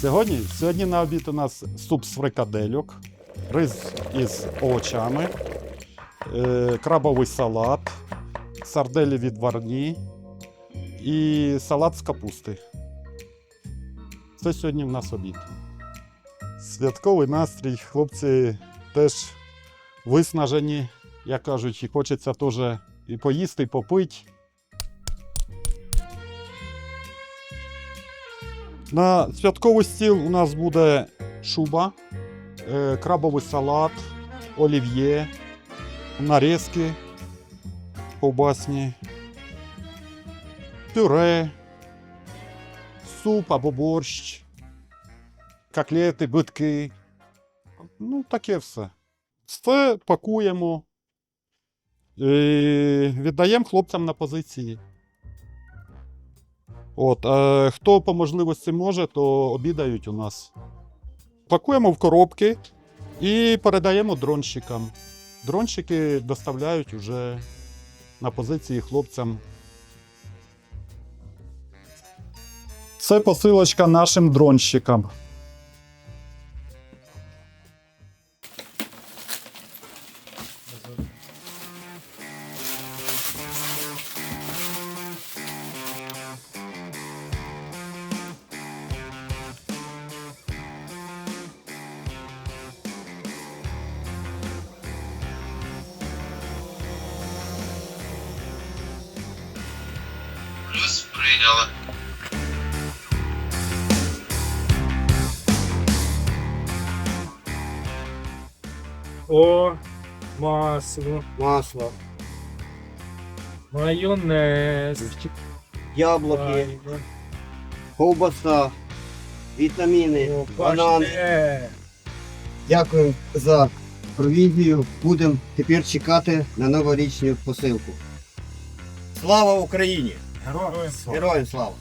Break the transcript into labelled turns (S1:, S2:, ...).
S1: Сьогодні, сьогодні на обід у нас суп з фрикадельок, рис із овочами, е, крабовий салат, сарделі відварні і салат з капусти. Це сьогодні в нас обід. Святковий настрій, хлопці теж виснажені, як кажуть, і хочеться теж і поїсти, і попити. На святковий стіл у нас буде шуба, е, крабовий салат, олів'є, нарізки ковбасні, пюре, суп або борщ, котлети, битки. Ну, таке все. Все пакуємо і віддаємо хлопцям на позиції. От, е, хто по можливості може, то обідають у нас. Пакуємо в коробки і передаємо дронщикам. Дронщики доставляють уже на позиції хлопцям. Це посилочка нашим дронщикам.
S2: Плюс.
S3: О, масло,
S4: масло,
S3: майонез,
S4: яблуки,
S3: айва,
S4: ковбаса, вітаміни,
S3: о,
S4: банани.
S3: паштет.
S4: Дякую за провізію. Будемо тепер чекати на новорічну посилку. Слава Україні! Героям слава.